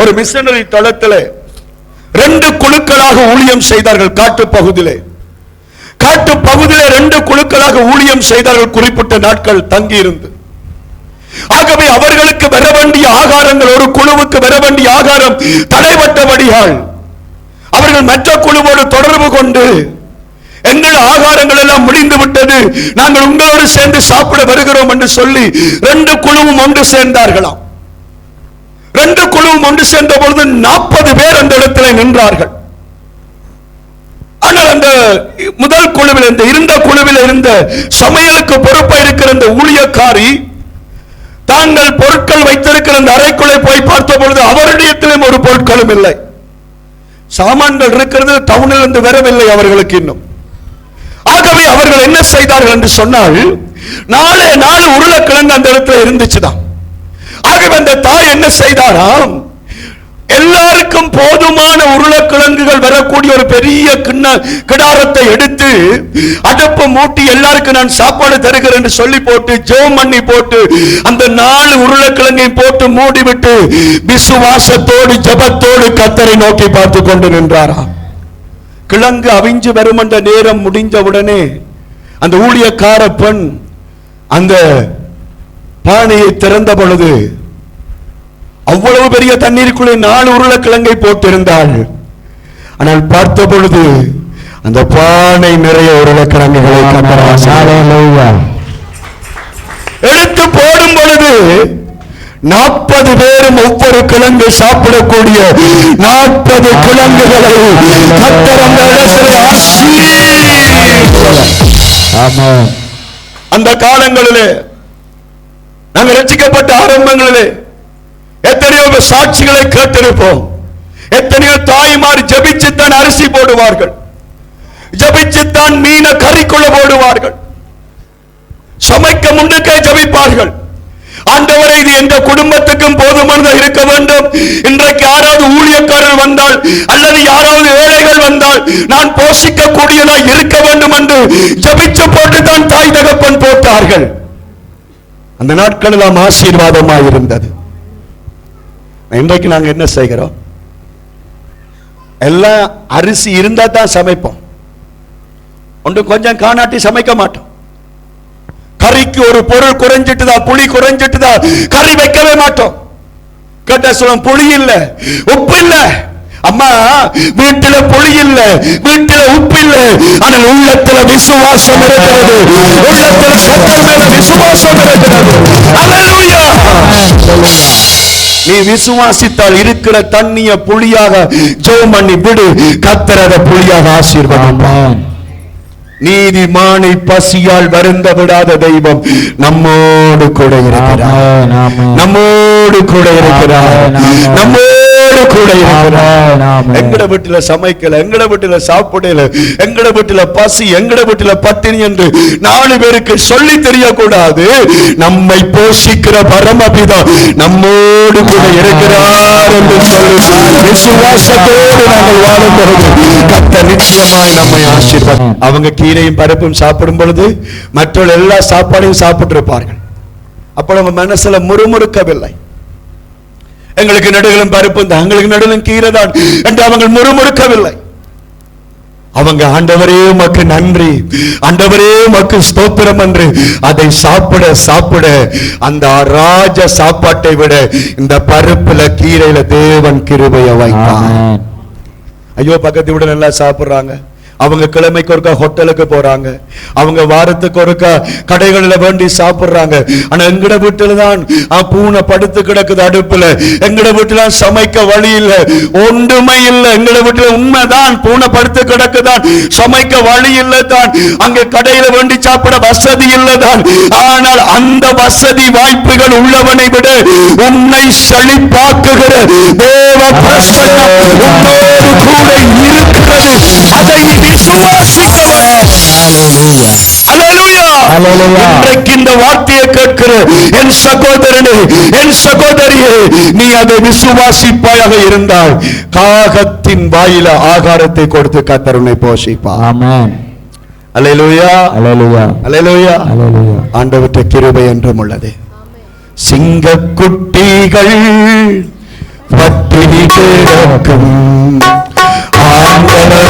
ஒரு மிஷனரி தளத்தில் ரெண்டு குழுக்களாக ஊழியம் செய்தார்கள் காட்டு பகுதியிலே காட்டு பகுதியிலே ரெண்டு குழுக்களாக ஊழியம் செய்தார்கள் குறிப்பிட்ட நாட்கள் தங்கி இருந்து ஆகவே அவர்களுக்கு வர வேண்டிய ஆகாரங்கள் ஒரு குழுவுக்கு வர வேண்டிய ஆகாரம் தடைபட்டபடியால் அவர்கள் மற்ற குழுவோடு தொடர்பு கொண்டு எங்கள் ஆகாரங்கள் எல்லாம் முடிந்து விட்டது. நாங்கள் உங்களோடு சேர்ந்து சாப்பிட வருகிறோம் என்று சொல்லி ரெண்டு குழுவும் ஒன்று சேர்ந்தார்களாம். ரெண்டு குழுவும் ஒன்று சேர்ந்த பொழுது நாற்பது பேர் அந்த இடத்துல நின்றார்கள். ஆனால் அந்த முதல் குழுவில் இருந்த இருந்த குழுவில் இருந்த சமையலுக்கு பொறுப்பாக இருக்கிற அந்த ஊழியக்காரி தாங்கள் பொருட்கள் வைத்திருக்கிற அந்த அறைக்குள்ளே போய் பார்த்த பொழுது அவருடையத்திலும் ஒரு பொருட்களும் இல்லை. சாமான்கள் இருக்கிறது டவுனில் இருந்து வரவில்லை அவர்களுக்கு இன்னும். ஆகவே அவர்கள் என்ன செய்தார்கள் என்று சொன்னால் நாளே நாலு உருளைக்கிழங்கு அந்த இடத்துல இருந்துச்சுதான். பிறகு அந்த தாய் என்ன செய்தாராம் எல்லாருக்கும் போதுமான உருளைக்கிழங்குகள் வரக்கூடிய ஒரு பெரிய கிண்ண கிடாரத்தை எடுத்து அடுப்பு மூட்டி எல்லாருக்கும் நான் சாப்பாடு தருகிறேன் என்று சொல்லி போட்டு ஜோ பண்ணி போட்டு அந்த நாலு உருளைக்கிழங்கையும் போட்டு மூடிவிட்டு விசுவாசத்தோடு ஜெபத்தோடு கத்தரை நோக்கி பார்த்து கொண்டு நின்றாராம். கிழங்கு அவிஞ்சு வரும் அந்த நேரம் முடிஞ்சவுடனே அந்த ஊழியக்கார பெண் அந்த பானையை திறந்த பொழுது அவ்வளவு பெரிய தண்ணீருக்குள்ளே நாலு உருளைக்கிழங்கை போட்டிருந்தாள் ஆனால் பார்த்த பொழுது அந்த பானை நிறைய உருளைக்கிழங்குகளை. எடுத்து போடும் பொழுது நாற்பது பேரும் ஒவ்வொரு கிழங்கு சாப்பிடக்கூடிய நாற்பது கிழங்குகளை. அந்த காலங்களிலே நாங்கள் ரசிக்கப்பட்ட ஆரம்பங்களிலே எத்தனையோ சாட்சிகளை கேட்டிருப்போம். எத்தனையோ தாய்மார் ஜபிச்சுத்தான் அரிசி போடுவார்கள். ஜபிச்சுத்தான் மீன கறிக்குள்ள போடுவார்கள். சமைக்க முன்னுக்கே ஜபிப்பார்கள். ஆண்டவரை இது எந்த குடும்பத்துக்கும் போதுமானதாக இருக்க வேண்டும். இன்றைக்கு யாராவது ஊழியக்காரர் வந்தால் அல்லது யாராவது ஏழைகள் வந்தால் நான் போஷிக்க கூடியதாக இருக்க வேண்டும் என்று ஜபிச்சு போட்டு தான் தாய் தகப்பன் போட்டார்கள். அந்த நாட்கள் எல்லாம் ஆசீர்வாதமாக இருந்தது. இன்றைக்கு நாங்க என்ன செய்கிறோம்? எல்லாம் அரிசி இருந்தா தான் சமைப்போம். ஒன்று கொஞ்சம் காணாட்டி சமைக்க மாட்டோம். கறிக்கு ஒரு பொருள் குறைஞ்சிட்டுதா புளி குறைஞ்சிட்டுதா கறி வைக்கவே மாட்டோம். கேட்டா சொல்லும் புளி இல்ல உப்பு இல்ல. அம்மா வீட்டுல புளி இல்ல வீட்டுல உப்பு இல்ல. ஆனால் உள்ளத்துல விசுவாசம் இருக்கிறது. உள்ளத்துல கத்தர் மேல விசுவாசம் இருக்கிறது. அல்லேலூயா நீ விசுவாசித்தால் இருக்கிற தண்ணிய புளியாக ஜெபம் பண்ணி விடு கத்தர் அதை புளியாக Amen. நீதிமானை பசியால் வருந்த விடாத தெய்வம் நம்மோடு கூட இருக்கிறார். நம்மோடு கூட இருக்கிறார். நம்மோடு கூட இருக்கிறார். எங்கட வீட்டுல சமைக்கல எங்கட வீட்டுல சாப்பிடல எங்கட வீட்டுல பசி எங்கட வீட்டுல பட்டினி என்று நாலு பேருக்கு சொல்லி தெரியக்கூடாது. நம்மை போஷிக்கிற பரமபிதா நம்மோடு கூட இருக்கிறார் என்று சொல்லி. விசுவாசத்தோடு நாங்கள் வாழும் பொழுது கத்த நிச்சயமாய் நம்மை ஆசீர்வாதம் அவங்க கீரையும் பருப்பும் சாப்பிடும் பொழுது மற்றவர்கள் எல்லா சாப்பாடையும் சாப்பிட்டு இருப்பார்கள் அப்போ நம்ம மனசுல முறுமுறுக்கவில்லை. எங்களுக்கு நடுகளும் பருப்பு தங்களுக்கு நடுகளும் கீரை தான். என்று அவங்க முறுமுறுக்கவில்லை. அவங்க ஆண்டவரே உமக்கு நன்றி. ஆண்டவரே உமக்கு ஸ்தோத்திரம் என்று. அதை சாப்பிட சாப்பிட அந்த ராஜ சாப்பாட்டை விட இந்த பருப்புல கீரையில தேவன் கிருபைய Amen. ஐயோ பக்கத்து வீடு நல்லா சாப்பிடுறாங்க. அவங்க கிழமைக்கு ஒருக்கா ஹோட்டலுக்கு போறாங்க. அவங்க வாரத்துக்கு ஒருக்கா கடைகளில் வேண்டி சாப்பிடுறாங்க. ஆனா எங்கட வீட்டுல தான் பூனை படுத்து கிடக்குது அடுப்புல. எங்கட வீட்டுல சமைக்க வழி இல்ல. ஒன்றுமே இல்ல. எங்கட வீட்டுல உண்மைதான். பூனை படுத்து கிடக்குதான். சமைக்க வழி இல்ல தான் அங்க கடையில வேண்டி சாப்பிட வசதி இல்லதான். ஆனால் அந்த வசதி வாய்ப்புகள் உள்ளவனை விட உன்னை செழிப்பாக்குகிற தேவ பிரசன்னம் உன்னோடு கூட இன்றைக்கு இந்த வார்த்தையை கேட்கிற என் சகோதரனே என் சகோதரியே நீ அதை விசுவாசிப்பாயாக இருந்தால் காகத்தின் வாயில ஆகாரத்தை கொடுத்து கத்தருனை போஷிப்பா. ஆண்டவற்ற கிருபை என்றும் உள்ளது. சின்ன குட்டிகள் பட்டினி கிடக்கும். ஆண்டவரை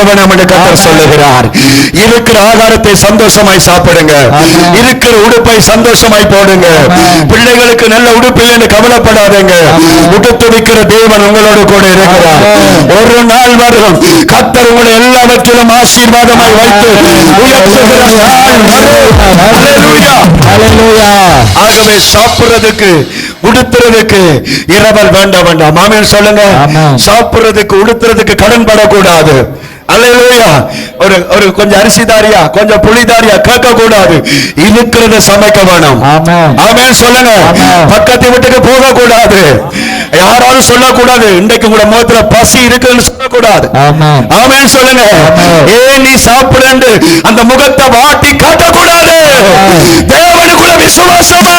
வேணாம் என்று கத்தர் சொல்லுகிறார். இருக்கிற ஆகாரத்தை சந்தோஷமாய் சாப்பிடுங்க. இருக்கிற உடுப்பை சந்தோஷமாய் போடுங்க. பிள்ளைகளுக்கு நல்ல உடுப்பு இல்லைன்னு கவலைப்படாதீங்க. ஆமென். உடுத்து வைக்கிற தேவன் உங்களோடு கூட இருக்கிறார். ஒரு நாள் வரும் கத்தர் உங்களை எல்லாவற்றிலும் ஆசீர்வாதமாய் வைத்து. ஆகவே சாப்பிடுறதுக்கு உடுத்துறதுக்கு இரவல் வேண்டாம் வேண்டாம். ஆமென் சொல்லுங்க. சாப்பிடுறதுக்கு உடுத்துறதுக்கு கடன் படக்கூடாது. அல்லேலூயா ஒரு ஒரு கொஞ்சம் அரிசி தாரியா கொஞ்சம் புளி தாரியா கேட்க கூடாது இருக்கிறத சமைக்க வேணும். ஆமென் சொல்லுங்க. பக்கத்து வீட்டுக்கு போக கூடாது யாராலும் சொல்லக்கூடாது. இன்றைக்கு கூட முகத்துல பசி இருக்குன்னு சொல்லக்கூடாது. ஆமென் சொல்லுங்க. ஏன் நீ சாப்பிடண்டு அந்த முகத்தை வாட்டி காட்டக்கூடாது. தேவனுக்குள்ள விசுவாசமா.